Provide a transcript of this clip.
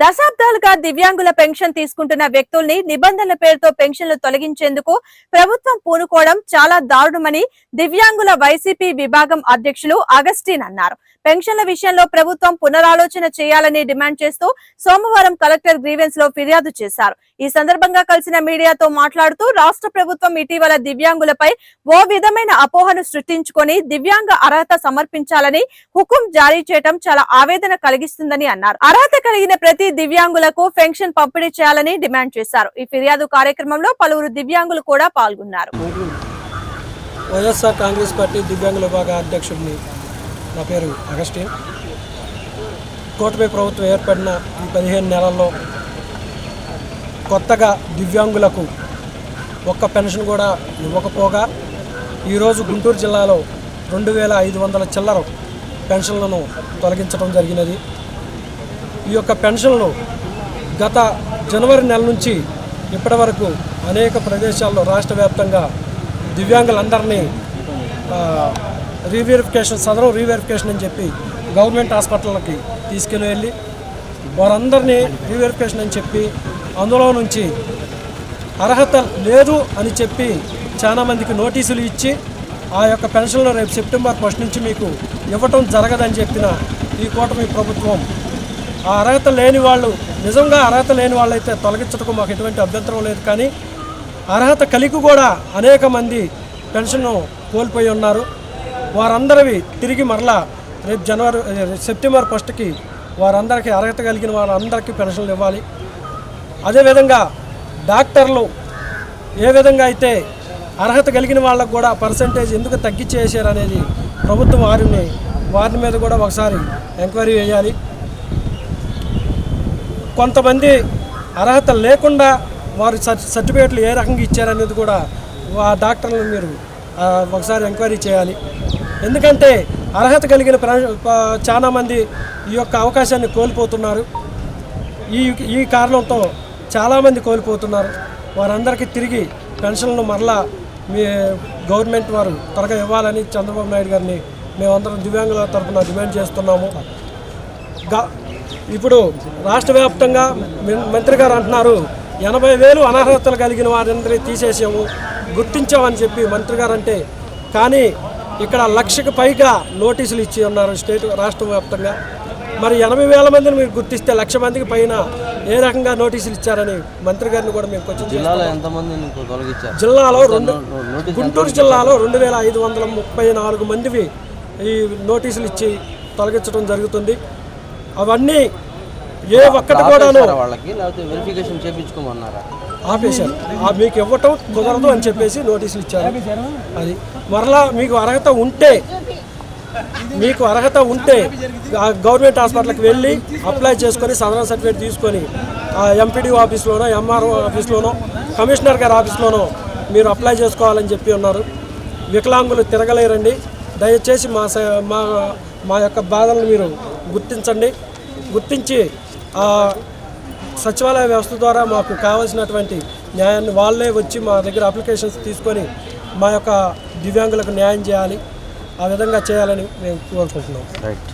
దశాబ్దాలుగా దివ్యాంగుల పెన్షన్ తీసుకుంటున్న వ్యక్తుల్ని నిబంధనల పేరుతో పెన్షన్లు తొలగించేందుకు ప్రభుత్వం పూనుకోవడం చాలా దారుణమని దివ్యాంగుల వైసీపీ విభాగం అధ్యక్షులు అగస్టిన్ అన్నారు. పెన్షన్ల విషయంలో ప్రభుత్వం పునరాలోచన చేయాలని డిమాండ్ చేస్తూ సోమవారం కలెక్టర్ గ్రీవెన్స్లో ఫిర్యాదు చేశారు. ఈ సందర్భంగా కలిసిన మీడియాతో మాట్లాడుతూ రాష్ట్ర ప్రభుత్వం ఇటీవల దివ్యాంగులపై ఓ విధమైన అపోహను సృష్టించుకొని దివ్యాంగ అర్హత సమర్పించాలని హుకుం జారీ చేయడం చాలా ఆవేదన కలిగిస్తుందని అన్నారు. అర్హత కలిగిన ప్రతి దివ్యాంగులకు పెన్షన్ పంపిణీ చేయాలని డిమాండ్ చేశారు. ఈ ఫిర్యాదు కార్యక్రమంలో పలువురు దివ్యాంగులు కూడా పాల్గొన్నారు. వైఎస్ఆర్ కాంగ్రెస్ పార్టీ దివ్యాంగుల విభాగ అధ్యక్షుడిని నా పేరు అగస్టిన్. కూటమి ప్రభుత్వం ఏర్పడిన ఈ పదిహేను నెలల్లో కొత్తగా దివ్యాంగులకు ఒక్క పెన్షన్ కూడా ఇవ్వకపోగా ఈరోజు గుంటూరు జిల్లాలో రెండు వేల ఐదు వందల చిల్లర పెన్షన్లను తొలగించడం జరిగినది. ఈ యొక్క పెన్షన్లు గత జనవరి నెల నుంచి ఇప్పటి వరకు అనేక ప్రదేశాల్లో రాష్ట్ర వ్యాప్తంగా దివ్యాంగులందరినీ రీవెరిఫికేషన్ సదరం రీవెరిఫికేషన్ అని చెప్పి గవర్నమెంట్ హాస్పిటల్కి తీసుకుని వెళ్ళి వారందరినీ రీవెరిఫికేషన్ అని చెప్పి అందులో నుంచి అర్హత లేదు అని చెప్పి చాలామందికి నోటీసులు ఇచ్చి ఆ యొక్క పెన్షన్లు రేపు సెప్టెంబర్ ఫస్ట్ నుంచి మీకు ఇవ్వటం జరగదని చెప్పిన ఈ కూటమి ప్రభుత్వం ఆ అర్హత లేని వాళ్ళు నిజంగా అర్హత లేని వాళ్ళైతే తొలగించటకు మాకు ఎటువంటి అభ్యంతరం లేదు. కానీ అర్హత కలిగి కూడా అనేక మంది పెన్షన్ కోల్పోయి ఉన్నారు. వారందరివి తిరిగి మరలా రేపు జనవరి సెప్టెంబర్ ఫస్ట్కి వారందరికీ అర్హత కలిగిన వారందరికీ పెన్షన్లు ఇవ్వాలి. అదేవిధంగా డాక్టర్లు ఏ విధంగా అయితే అర్హత కలిగిన వాళ్ళకు కూడా పర్సంటేజ్ ఎందుకు తగ్గించేసారు అనేది ప్రభుత్వం వారిని వారి మీద కూడా ఒకసారి ఎంక్వైరీ వేయాలి. కొంతమంది అర్హత లేకుండా వారి సర్టిఫికేట్లు ఏ రకంగా ఇచ్చారనేది కూడా ఆ డాక్టర్లను మీరు ఒకసారి ఎంక్వైరీ చేయాలి. ఎందుకంటే అర్హత కలిగిన ప్ర- చాలామంది ఈ యొక్క అవకాశాన్ని కోల్పోతున్నారు. ఈ ఈ కారణంతో చాలామంది కోల్పోతున్నారు. వారందరికీ తిరిగి పెన్షన్లు మరలా మీ గవర్నమెంట్ వారు త్వరగా ఇవ్వాలని చంద్రబాబు నాయుడు గారిని మేమందరం దివ్యాంగుల తరఫున డిమాండ్ చేస్తున్నాము. ఇప్పుడు రాష్ట్ర వ్యాప్తంగా మంత్రి గారు అంటున్నారు ఎనభై వేలు అనర్హతలు కలిగిన వారందరినీ తీసేసాము గుర్తించామని చెప్పి మంత్రి గారు అంటే కానీ ఇక్కడ లక్షకు పైగా నోటీసులు ఇచ్చి ఉన్నారు స్టేట్ రాష్ట్ర వ్యాప్తంగా. మరి ఎనభై వేల మందిని మీరు గుర్తిస్తే లక్ష మందికి పైన ఏ రకంగా నోటీసులు ఇచ్చారని మంత్రి గారిని కూడా మేము కొంచెం జిల్లాలో ఎంతమంది జిల్లాలో రెండు గుంటూరు జిల్లాలో రెండు వేల ఐదు వందల ముప్పై నాలుగు మందివి ఈ నోటీసులు ఇచ్చి తొలగించడం జరుగుతుంది. అవన్నీ ఏ ఒక్కటి కూడాను ఆపేశారా వాళ్ళకి లేకపోతే వెరిఫికేషన్ చేయించుకోమన్నారా ఆపేశారు. ఆ మీకు ఇవ్వటం కుదరదు అని చెప్పేసి నోటీసులు ఇచ్చారు. అది మరలా మీకు అర్హత ఉంటే మీకు అర్హత ఉంటే గవర్నమెంట్ హాస్పిటల్కి వెళ్ళి అప్లై చేసుకొని సదరన్ సర్టిఫికేట్ తీసుకొని ఆ ఎంపీడీ ఆఫీస్లోనో ఎంఆర్ఓ ఆఫీస్లోనో కమిషనర్ గారి ఆఫీస్లోనో మీరు అప్లై చేసుకోవాలని చెప్పి ఉన్నారు. వికలాంగులు తిరగలేరండి. దయచేసి మా స- మా మా యొక్క బాధలను మీరు గుర్తించండి. గుర్తించి ఆ సచివాలయ వ్యవస్థ ద్వారా మాకు కావాల్సినటువంటి న్యాయాన్ని వాళ్ళే వచ్చి మా దగ్గర అప్లికేషన్స్ తీసుకొని మా యొక్క దివ్యాంగులకు న్యాయం చేయాలి. ఆ విధంగా చేయాలని మేము కోరుకుంటున్నాం. రైట్